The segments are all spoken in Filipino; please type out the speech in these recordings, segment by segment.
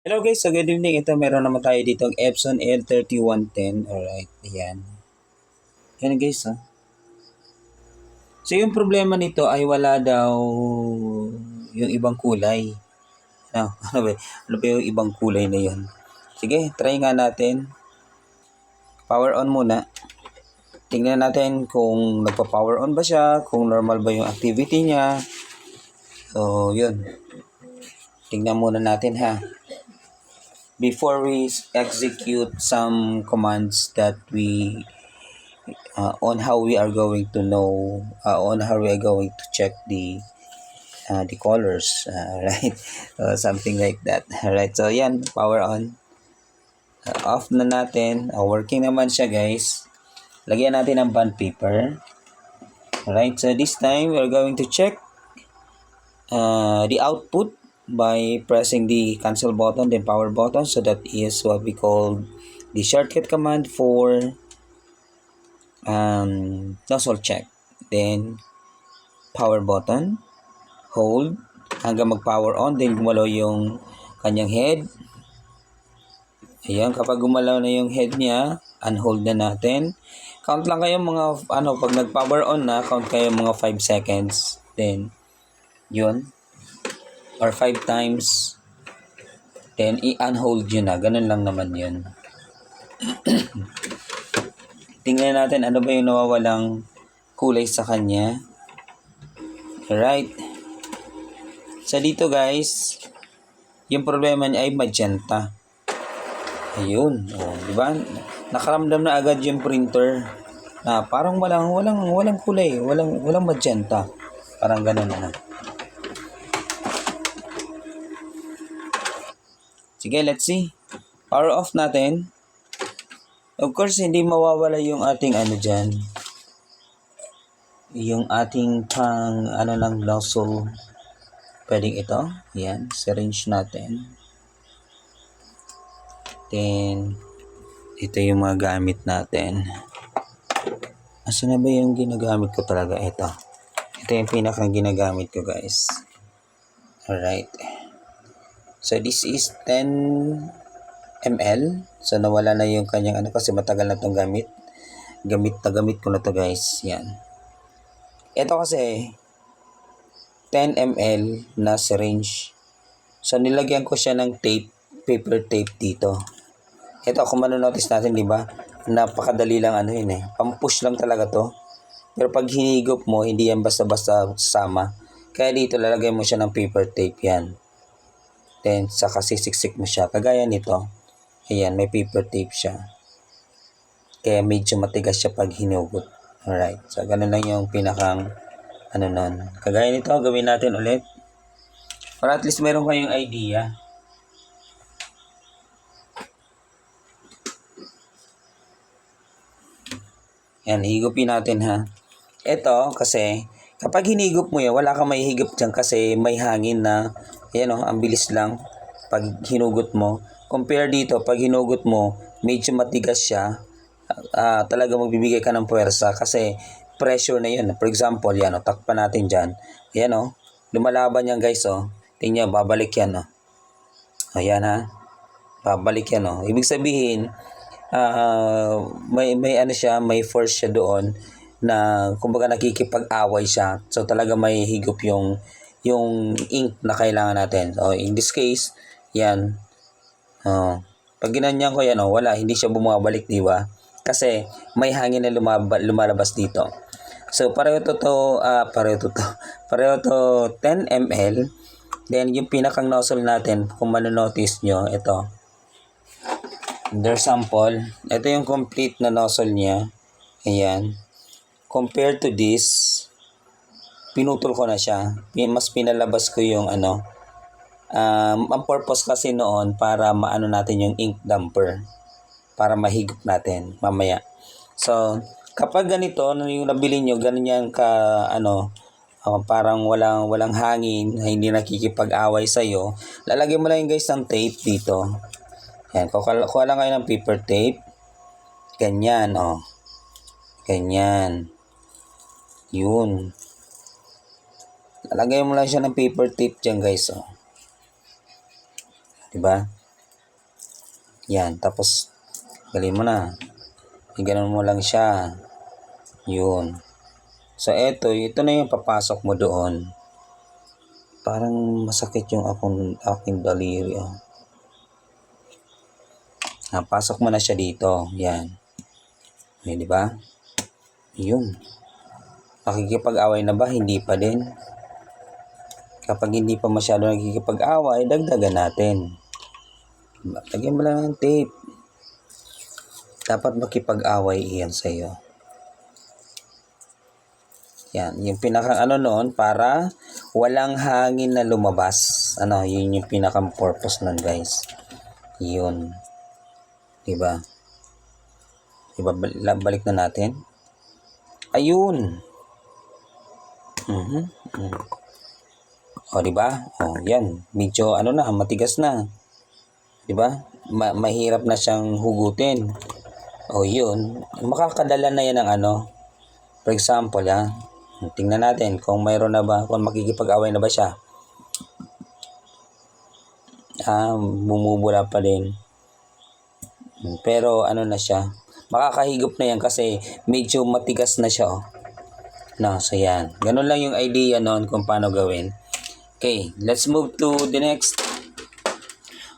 Hello guys, so good evening. Ito meron naman tayo dito ang Epson L3110. Alright, ayan. Yan guys, ha. So yung problema nito ay wala daw yung ibang kulay. Ano, ano ba? Ano ba yung ibang kulay na yun? Sige, try nga natin. Power on muna. Tingnan natin kung nagpa-power on ba siya, kung normal ba yung activity niya. So, yun. Tingnan muna natin ha before we execute some commands that we uh, on how we are going to know uh, on how we are going to check the uh, the colors uh, right? Uh, something like that right? So yan power on. Uh, off na natin. Uh, working naman siya guys. Lagyan natin ng bond paper. Right so this time we're going to check uh, the output by pressing the cancel button then power button so that is what we call the shortcut command for um, nozzle check. Then power button hold. Hanggang mag power on then gumalaw yung kanyang head. Ayan kapag gumalaw na yung head niya unhold na natin. Count lang kayo mga ano pag nag power on na count kayo mga 5 seconds. Then yun or 5 times then i-unhold yun na. Ganun lang naman yun. Tingnan natin ano ba yung nawawalang kulay sa kanya? Right sa dito guys yung problema niya ay magenta. Ayun oh, di ba? Nakaramdam na agad yung printer na parang walang walang walang kulay walang walang magenta. Parang ganun na Sige, let's see. Power off natin. Of course, hindi mawawala yung ating ano dyan. Yung ating pang ano lang nozzle. Pwedeng ito. Yan. Syringe natin. Then, ito yung mga gamit natin. Asa na ba yung ginagamit ko talaga? Ito. Ito yung pinakang ginagamit ko guys. Alright. So this is 10 ml. So nawala na yung kanyang ano kasi matagal na tong gamit. Gamit na gamit ko na to guys. Yan. Ito kasi 10 ml na syringe. So nilagyan ko siya ng tape, paper tape dito. Ito kung manonotice natin, di ba? Napakadali lang ano yun eh. Pampush lang talaga to. Pero pag hinigop mo, hindi yan basta-basta sama. Kaya dito lalagay mo siya ng paper tape yan. Then, saka sisiksik mo siya. Kagaya nito. Ayan, may paper tape siya. Kaya medyo matigas siya pag hinugot. Alright. So, ganun lang yung pinakang ano nun. Kagaya nito, gawin natin ulit. Para at least meron kayong idea. Yan, higupin natin ha. Ito, kasi, kapag hinigop mo yan, wala kang may higop dyan kasi may hangin na, yan o, ang bilis lang pag hinugot mo. Compare dito, pag hinugot mo, medyo matigas siya, ah talaga magbibigay ka ng puwersa kasi pressure na yun. For example, yan o, takpan natin dyan. Yan o, lumalaban yan guys o. Tingnan, babalik yan o. Ayan ha. Babalik yan o. Ibig sabihin, ah may may ano siya, may force siya doon na kumbaga nakikipag-away siya. So talaga may higop yung yung ink na kailangan natin. So in this case, yan. Oh, pag ginanyan ko yan, oh, wala, hindi siya bumabalik, di ba? Kasi may hangin na lumaba, lumalabas dito. So pareho to to, ah, pareho to to, pareho to 10 ml. Then yung pinakang nozzle natin, kung manonotice nyo, ito, their sample. Ito yung complete na nozzle niya. Ayan. Compared to this, pinutol ko na siya. Mas pinalabas ko yung ano. Um, ang purpose kasi noon para maano natin yung ink damper. Para mahigop natin mamaya. So, kapag ganito, ano yung nabili nyo, ganun yan ka, ano, uh, parang walang walang hangin, hindi nakikipag-away sa'yo, lalagyan mo lang guys ng tape dito. Yan, kuha, kuha lang kayo ng paper tape. Ganyan, oh. Ganyan. Yun. Lalagay mo lang siya ng paper tape dyan, guys, oh. Diba? Yan, tapos galin mo na. Iganon mo lang siya. Yun. So, eto, ito na yung papasok mo doon. Parang masakit yung akong, aking daliri. Oh. Ah, pasok mo na siya dito. Yan. Ay, di ba? Yun. Nakikipag-away na ba? Hindi pa din. Kapag hindi pa masyado nakikipag-away, dagdagan natin. Diba? Lagyan mo lang ng tape. Dapat makipag-away iyan sa iyo. Yan, yung pinaka ano noon para walang hangin na lumabas. Ano, yun yung pinaka purpose nun, guys. Yun. 'Di ba? Diba, bal- balik na natin. Ayun. Mhm. Mm o, di ba? O, yan. Medyo ano na, matigas na. Di ba? Ma- mahirap na siyang hugutin. O, yun. Makakadala na yan ng ano. For example, ha. Tingnan natin kung mayroon na ba, kung makikipag-away na ba siya. Ah, bumubula pa din. Pero ano na siya, makakahigop na yan kasi medyo matigas na siya. Oh. No, so yan. Ganun lang yung idea noon kung paano gawin. Okay, let's move to the next.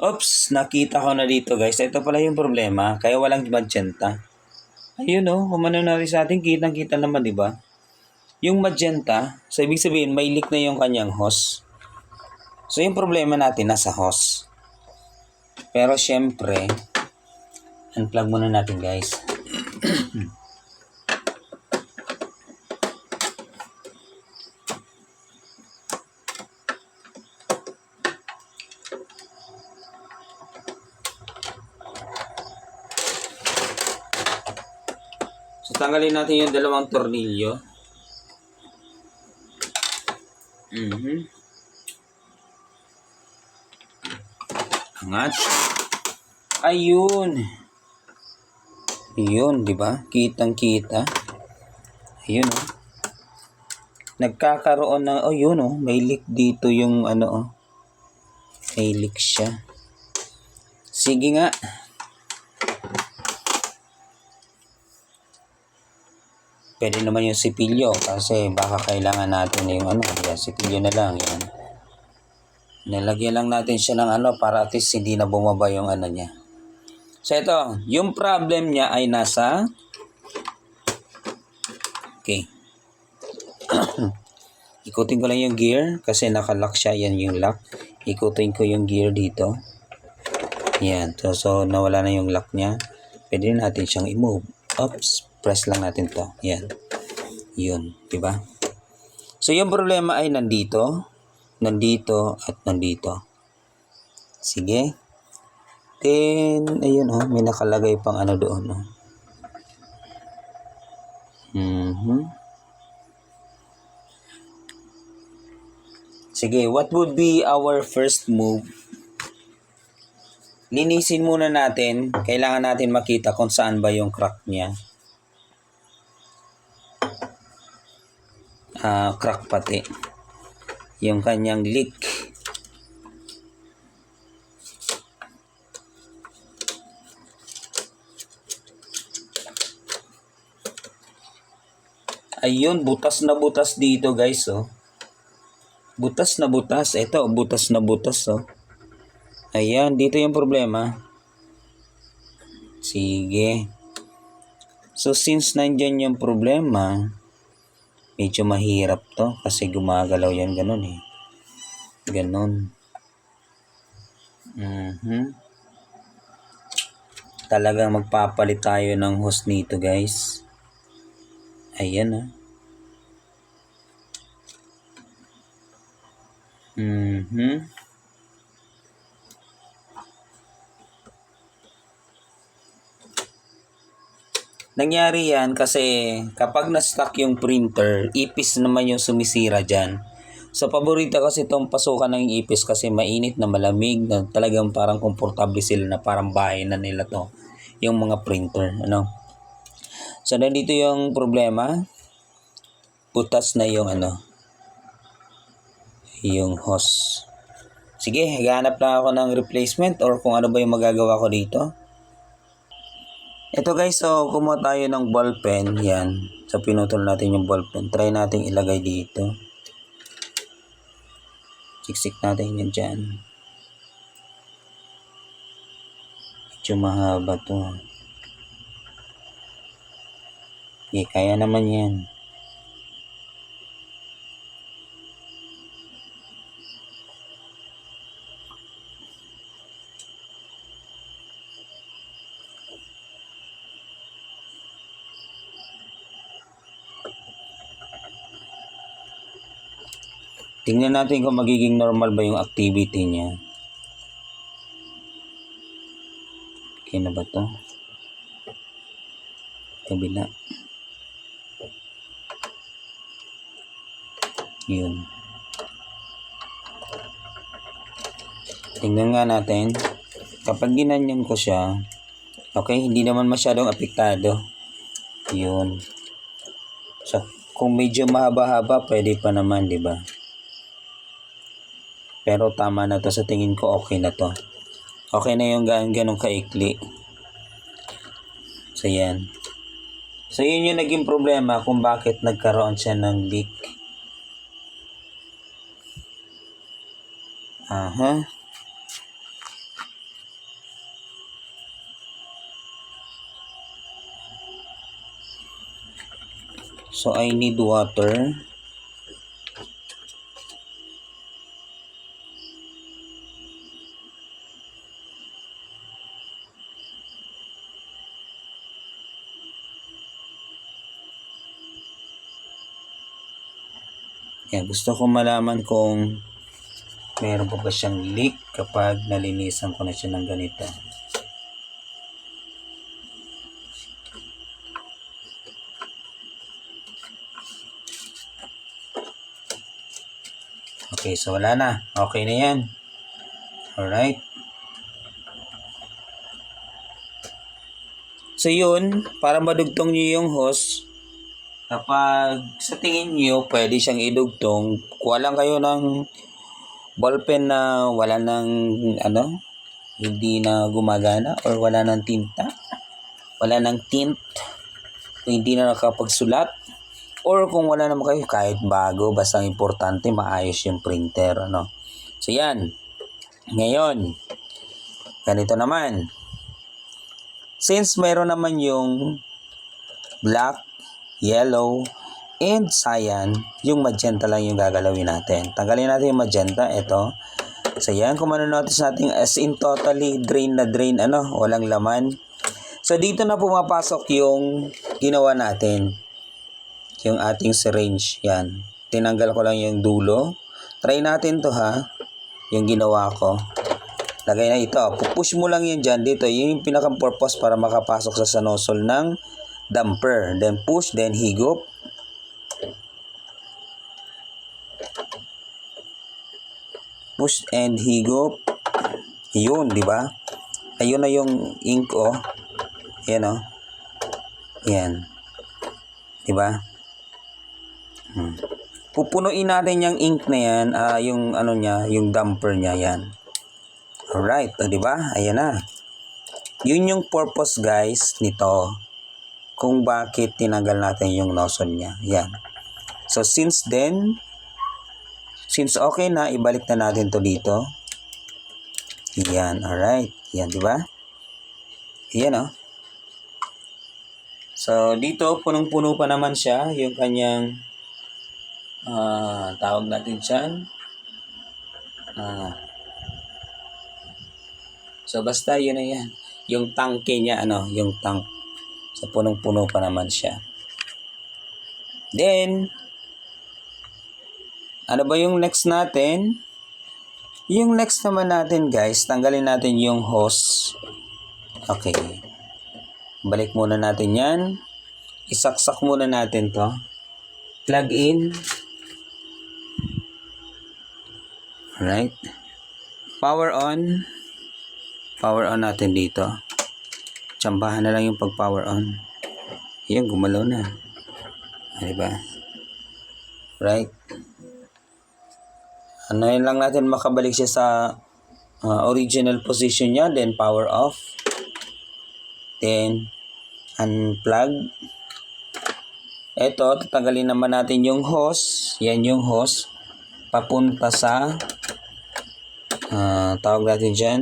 Oops, nakita ko na dito guys. Ito pala yung problema. Kaya walang magenta. Ayun oh, kumano na rin sa atin. Kitang-kita naman, di ba? Yung magenta, so ibig sabihin, may leak na yung kanyang hose. So yung problema natin nasa hose. Pero syempre, unplug muna natin guys. tanggalin natin yung dalawang tornilyo. Mhm. Angat. Ayun. Yun, di ba? Kitang-kita. Ayun, oh. Nagkakaroon ng, oh, yun, oh. May leak dito yung, ano, oh. May leak siya. Sige nga. Pwede naman yung sipilyo kasi baka kailangan natin yung ano, yan, sipilyo na lang, yan. Nilagyan lang natin siya ng ano para at least hindi na bumaba yung ano niya. So ito, yung problem niya ay nasa Okay. Ikutin ko lang yung gear kasi nakalock siya. Yan yung lock. Ikutin ko yung gear dito. Yan. So, so nawala na yung lock niya. Pwede natin siyang i-move. Oops. Press lang natin to. Yan. Yun. Diba? So, yung problema ay nandito, nandito, at nandito. Sige. Then, ayun oh, may nakalagay pang ano doon. Oh. Mhm. Sige, what would be our first move? Linisin muna natin. Kailangan natin makita kung saan ba yung crack niya. Ah, crack pati. Yung kanyang leak. Ayun, butas na butas dito guys, oh. Butas na butas. Ito, butas na butas, oh. Ayan, dito yung problema. Sige. So, since nandyan yung problema, medyo mahirap to kasi gumagalaw yan ganun eh. Ganun. Mhm. Talagang magpapalit tayo ng host nito guys. Ayan ah. Mhm. Nangyari yan kasi kapag na-stuck yung printer, ipis naman yung sumisira dyan. So, paborito kasi itong pasukan ng ipis kasi mainit na malamig na talagang parang komportable sila na parang bahay na nila to. Yung mga printer, ano. So, nandito yung problema. Putas na yung ano, yung hose. Sige, haganap lang ako ng replacement or kung ano ba yung magagawa ko dito. Ito guys, so kumuha tayo ng ballpen. Yan. So pinutol natin yung ballpen. Try natin ilagay dito. Siksik natin yan dyan. Medyo mahaba to. Okay, kaya naman yan. Tingnan natin kung magiging normal ba yung activity niya. Okay na ba to? Kabila. Yun. Tingnan nga natin. Kapag ginanyan ko siya, okay, hindi naman masyadong apektado. Yun. So, kung medyo mahaba-haba, pwede pa naman, di ba? Pero tama na to sa tingin ko okay na to. Okay na yung gan ganong kaikli. So yan. So yun yung naging problema kung bakit nagkaroon siya ng leak. Aha. So I need water. Yan, gusto ko malaman kung meron pa ba siyang leak kapag nalinisan ko na siya ng ganito. Okay, so wala na. Okay na yan. Alright. So yun, para madugtong nyo yung hose, kapag sa tingin nyo pwede siyang idugtong, kuha lang kayo ng ballpen na wala ng ano, hindi na gumagana or wala ng tinta, wala ng tint, o hindi na nakapagsulat, or kung wala naman kayo kahit bago, basta importante maayos yung printer, ano. So yan. Ngayon, ganito naman. Since meron naman yung black, yellow, and cyan, yung magenta lang yung gagalawin natin. Tanggalin natin yung magenta, ito. So yan, kung manonotice natin as in totally drain na drain, ano, walang laman. So dito na pumapasok yung ginawa natin. Yung ating syringe, yan. Tinanggal ko lang yung dulo. Try natin to ha, yung ginawa ko. Lagay na ito. Pupush mo lang yan dyan dito. Yun yung pinakang purpose para makapasok sa sa nozzle ng damper. Then push, then higop. Push and higop. Yun, di ba? Ayun na yung ink, oh. Yan, oh. Yan. Di ba? Hmm. Pupunuin natin yung ink na yan, ah, yung ano niya, yung damper niya, yan. Alright, o, di ba? Ayan na. Yun yung purpose, guys, nito. Kung bakit tinanggal natin yung nozzle niya. Yan. So, since then, since okay na, ibalik na natin to dito. Yan, alright. Yan, di ba? Yan, oh. So, dito, punong-puno pa naman siya, yung kanyang, ah, tawag natin siyan. Ah, So basta yun na yan. Yung tangke niya, ano, yung tank. So punong-puno pa naman siya. Then, ano ba yung next natin? Yung next naman natin guys, tanggalin natin yung hose. Okay. Balik muna natin yan. Isaksak muna natin to. Plug in. Alright. Power on. Power on natin dito. Tsambahan na lang yung pag power on. Yan, gumalaw na. Ah, diba? Right? Ano yun lang natin makabalik siya sa ah, original position niya. Then power off. Then unplug. Ito, tatanggalin naman natin yung hose. Yan yung hose. Papunta sa, ah, tawag natin dyan,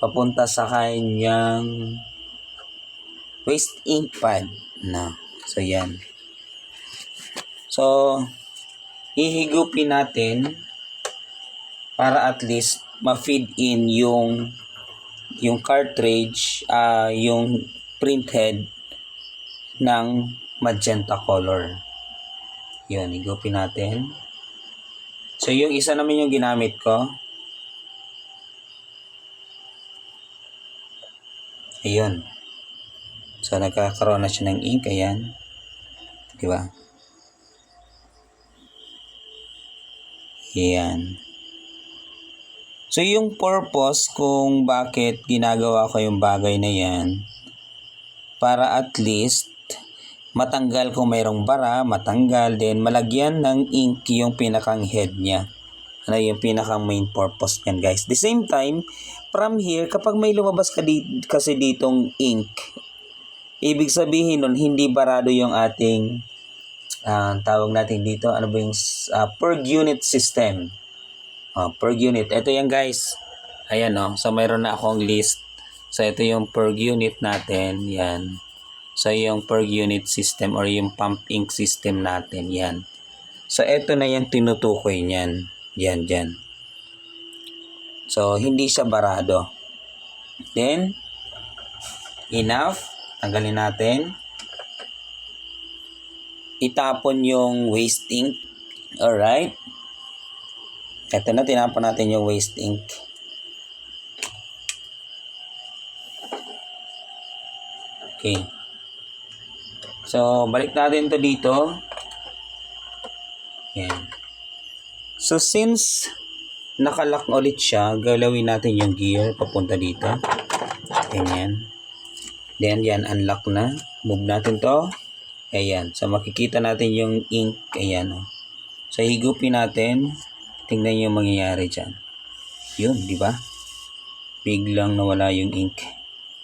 papunta sa kanyang waste ink pad. Na. So, yan. So, hihigupin natin para at least ma-feed in yung yung cartridge, ah yung printhead ng magenta color. Yun, higupin natin. So, yung isa naman yung ginamit ko. Ayun. So, nagkakaroon na siya ng ink. Ayan. Di ba? Ayan. So, yung purpose kung bakit ginagawa ko yung bagay na yan, para at least matanggal kung mayroong bara, matanggal, then malagyan ng ink yung pinakang head niya. Ano yung pinakang main purpose niyan guys. The same time, from here, kapag may lumabas ka di, kasi ditong ink, ibig sabihin nun, hindi barado yung ating ah, tawag natin dito, ano ba yung ah, per unit system. Oh, per unit. Ito yan guys. Ayan oh. So mayroon na akong list. So ito yung per unit natin. Yan. So yung per unit system or yung pump ink system natin. Yan. So ito na yung tinutukoy niyan. Yan, yan. So hindi siya barado. Then, enough. Tanggalin natin. Itapon yung waste ink. Alright. Ito na, tinapon natin yung waste ink. Okay. So, balik natin to dito. Yan. So, since nakalock ulit siya, galawin natin yung gear papunta dito. Ganyan. Then, yan, unlock na. Move natin to. Ayan. So, makikita natin yung ink. Ayan, oh. So, higupin natin. Tingnan yung mangyayari dyan. Yun, di ba? Biglang nawala yung ink.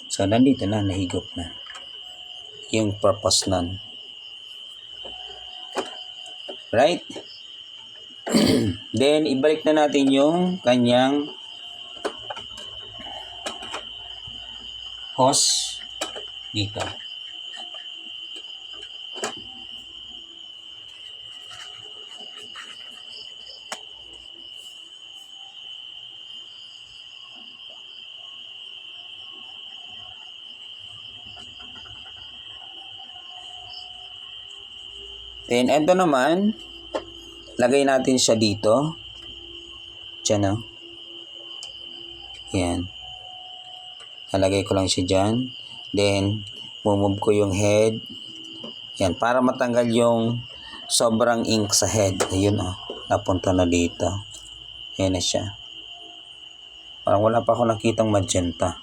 So, nandito na, nahigop na. Yung purpose nun. Right? Then, ibalik na natin yung kanyang hose dito. Then, ito naman, lagay natin siya dito. Diyan, oh. Yan. Nalagay ko lang siya dyan. Then, mumove ko yung head. Yan, para matanggal yung sobrang ink sa head. Ayun, oh. Napunta na dito. Ayan na siya. Parang wala pa ako nakitang magenta.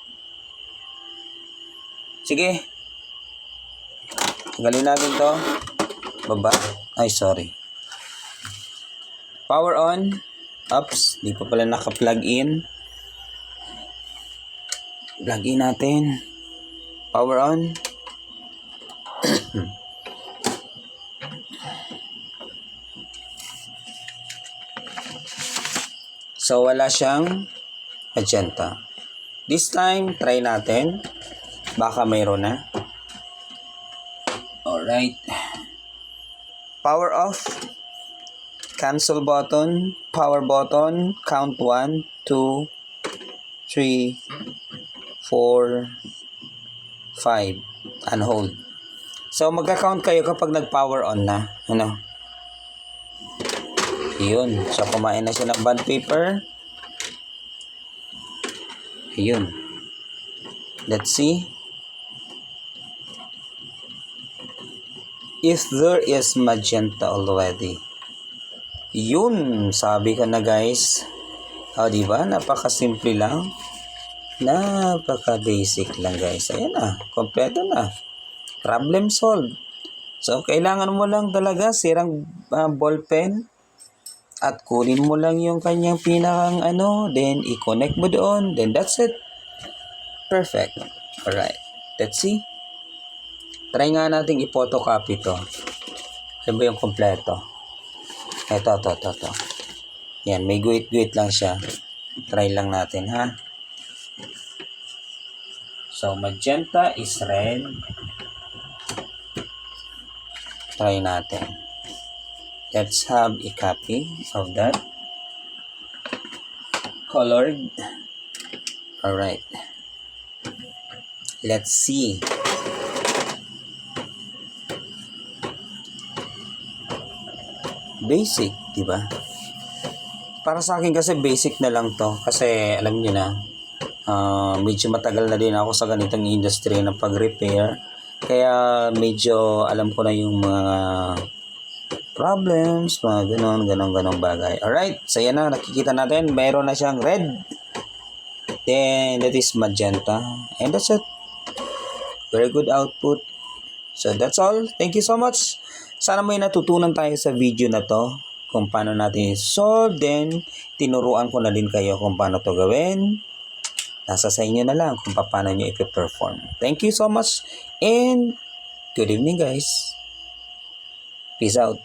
Sige. Tanggalin natin to. Baba. Ay, sorry. Power on. Ups. Di pa pala naka-plug in. Plug in natin. Power on. so, wala siyang magenta. This time, try natin. Baka mayroon na. Alright. Power off. Cancel button. Power button. Count 1, 2, 3, 4, 5. And hold. So, magka-count kayo kapag nag-power on na. Ano? Yun. So, kumain na siya ng bond paper. Yun. Let's see. if there is magenta already. Yun, sabi ko na guys. O, di ba? Napaka-simple lang. Napaka-basic lang guys. Ayan na, kompleto na. Problem solved. So, kailangan mo lang talaga sirang uh, ballpen at kunin mo lang yung kanyang pinakang ano, then i-connect mo doon, then that's it. Perfect. Alright. Let's see. Try nga natin i-photocopy to. Yan ba yung kompleto? Ito, to, to, to. Yan, may guhit-guhit lang siya. Try lang natin, ha? So, magenta is red. Try natin. Let's have a copy of that. Colored. Alright. Let's see. Basic, di ba? Para sa akin kasi basic na lang to. Kasi alam niyo na, ah, medyo matagal na din ako sa ganitong industry ng pag-repair. Kaya medyo alam ko na yung mga problems, mga ganon, ganon, ganon bagay. Alright, so yan na, nakikita natin, mayroon na siyang red. Then, that is magenta. And that's it. Very good output. So, that's all. Thank you so much. Sana may natutunan tayo sa video na to kung paano natin solve. Then, tinuruan ko na din kayo kung paano to gawin. Nasa sa inyo na lang kung paano nyo ipiperform. Thank you so much and good evening guys. Peace out.